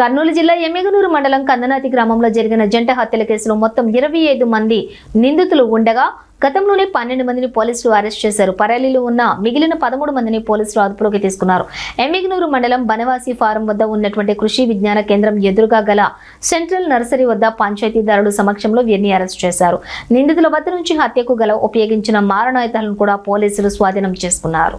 కర్నూలు జిల్లా ఎమ్మెగనూరు మండలం కందనాతి గ్రామంలో జరిగిన జంట హత్యల కేసులో మొత్తం ఇరవై ఐదు మంది నిందితులు ఉండగా గతంలోనే పన్నెండు మందిని పోలీసులు అరెస్ట్ చేశారు. పరాలీలో ఉన్న మిగిలిన పదమూడు మందిని పోలీసులు అదుపులోకి తీసుకున్నారు. ఎమ్మిగనూరు మండలం బనవాసి ఫారం వద్ద ఉన్నటువంటి కృషి విజ్ఞాన కేంద్రం ఎదురుగా గల సెంట్రల్ నర్సరీ వద్ద పంచాయతీదారుడు సమక్షంలో వీరిని అరెస్ట్ చేశారు. నిందితుల వద్ద నుంచి హత్యకు గల ఉపయోగించిన మారణాయుధాలను కూడా పోలీసులు స్వాధీనం చేసుకున్నారు.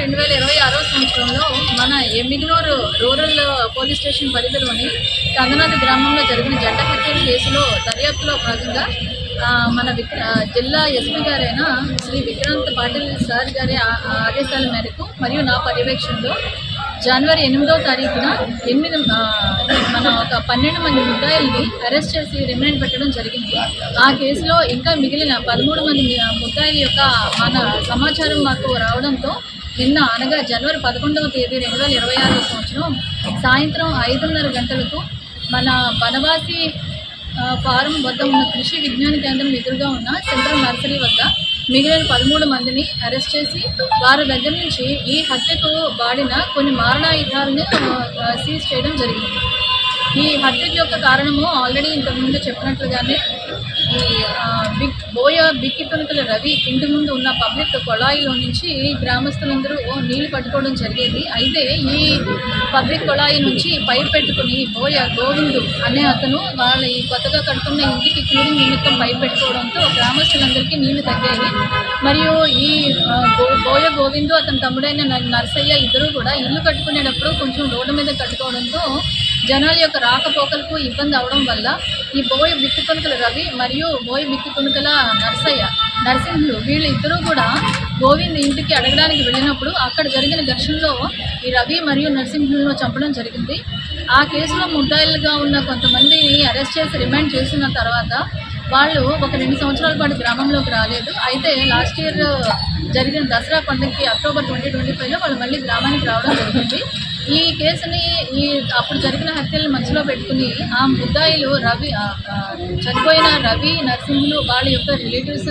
రెండు వేల ఇరవై ఆరో సంవత్సరంలో మన ఎమ్మిగ్నూరు రూరల్ పోలీస్ స్టేషన్ పరిధిలోని కందనాథి గ్రామంలో జరిగిన జంట హత్య కేసులో దర్యాప్తులో భాగంగా మన జిల్లా ఎస్పీ గారైన శ్రీ విక్రాంత్ పాటిల్ సార్ గారి ఆదేశాల మేరకు మరియు నా పర్యవేక్షణలో జనవరి ఎనిమిదో తారీఖున ఎనిమిది మన ఒక పన్నెండు మంది ముద్దాయిల్ని అరెస్ట్ చేసి రిమాండ్ పెట్టడం జరిగింది. ఆ కేసులో ఇంకా మిగిలిన పదమూడు మంది ముద్దాయిల యొక్క మన సమాచారం మాకు రావడంతో నిన్న అనగా జనవరి పదకొండవ తేదీ రెండు వేల ఇరవై ఆరవ సంవత్సరం సాయంత్రం ఐదున్నర గంటలకు మన బనవాసి ఫారం వద్ద ఉన్న కృషి విజ్ఞాన కేంద్రం ఎదురుగా ఉన్న సెంట్రల్ నర్సరీ వద్ద మిగిలిన పదమూడు మందిని అరెస్ట్ చేసి వారి దగ్గర నుంచి ఈ హత్యకు వాడిన కొన్ని మారణాయుధాలను సీజ్ చేయడం జరిగింది. ఈ హత్యకి యొక్క కారణము ఆల్రెడీ ఇంతకుముందు చెప్పినట్లుగానే ఈ బిక్ బిగ్ బోయ బిక్కి తుణుకుల రవి ఇంటి ముందు ఉన్న పబ్లిక్ కొళాయిలో నుంచి గ్రామస్తులందరూ నీళ్ళు పట్టుకోవడం జరిగేది. అయితే ఈ పబ్లిక్ కొళాయి నుంచి పైప్ పెట్టుకుని బోయ గోవిందు అనే అతను వాళ్ళ ఈ కొత్తగా కడుతున్న ఇంటికి క్లీనింగ్ నిమిత్తం పైప్ పెట్టుకోవడంతో గ్రామస్తులందరికీ నీళ్ళు తగ్గాయి. మరియు ఈ బోయ గోవిందు అతని తమ్ముడైన నర్సయ్య ఇద్దరు కూడా ఇల్లు కట్టుకునేటప్పుడు కొంచెం రోడ్డు మీద కట్టుకోవడంతో జనాల యొక్క రాకపోకలకు ఇబ్బంది అవడం వల్ల ఈ బోయ బిక్కి తుణుకల రవి మరియు బోయ బిక్కి తుణుకల నర్సయ్య నరసింహులు వీళ్ళు ఇద్దరూ కూడా గోవింద్ ఇంటికి అడగడానికి వెళ్ళినప్పుడు అక్కడ జరిగిన ఘర్షణలో ఈ రవి మరియు నరసింహులను చంపడం జరిగింది. ఆ కేసులో ముద్దాయిలుగా ఉన్న కొంతమందిని అరెస్ట్ చేసి రిమాండ్ చేసిన తర్వాత వాళ్ళు ఒక రెండు సంవత్సరాల పాటు గ్రామంలోకి రాలేదు. అయితే లాస్ట్ ఇయర్ జరిగిన దసరా పండుగకి అక్టోబర్ ట్వంటీ ట్వంటీ ఫైవ్లో వాళ్ళు మళ్ళీ గ్రామానికి రావడం జరిగింది. ఈ కేసుని ఈ అప్పుడు జరిగిన హత్యలను మనసులో పెట్టుకుని ఆ ముద్దాయిలు రవి చనిపోయిన రవి నరసింహులు వాళ్ళ యొక్క రిలేటివ్స్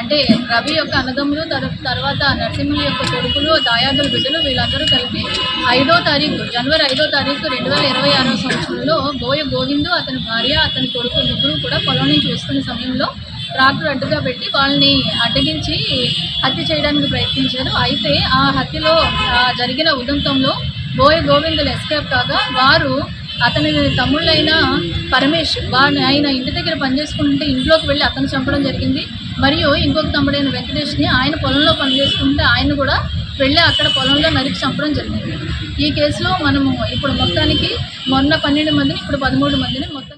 అంటే రవి యొక్క అన్నదమ్ములు తర్వాత నరసింహుల యొక్క కొడుకులు దాయాదుల బిడ్డలు వీళ్ళందరూ కలిపి ఐదో తారీఖు జనవరి ఐదో తారీఖు రెండు వేల ఇరవై ఆరో సంవత్సరంలో గోయ గోవిందు అతని భార్య అతని కొడుకు ముగ్గురు కూడా పొలం నుంచి వస్తున్న సమయంలో ట్రాక్టర్ అడ్డుగా పెట్టి వాళ్ళని అడ్డగించి హత్య చేయడానికి ప్రయత్నించారు. అయితే ఆ హత్యలో జరిగిన ఉదంతంలో బోయ గోవిందులు ఎస్కేప్ కాగా వారు అతని తమ్ముళ్ళైన పరమేష్ వాడిని ఆయన ఇంటి దగ్గర పనిచేసుకుంటుంటే ఇంట్లోకి వెళ్ళి అతను చంపడం జరిగింది. మరియు ఇంకొక తమ్ముడైన వెంకటేష్ని ఆయన పొలంలో పనిచేసుకుంటే ఆయన కూడా వెళ్ళి అక్కడ పొలంలో నరికి చంపడం జరిగింది. ఈ కేసులో మనము ఇప్పుడు మొత్తానికి మొన్న పన్నెండు మందిని ఇప్పుడు పదమూడు మందిని మొత్తం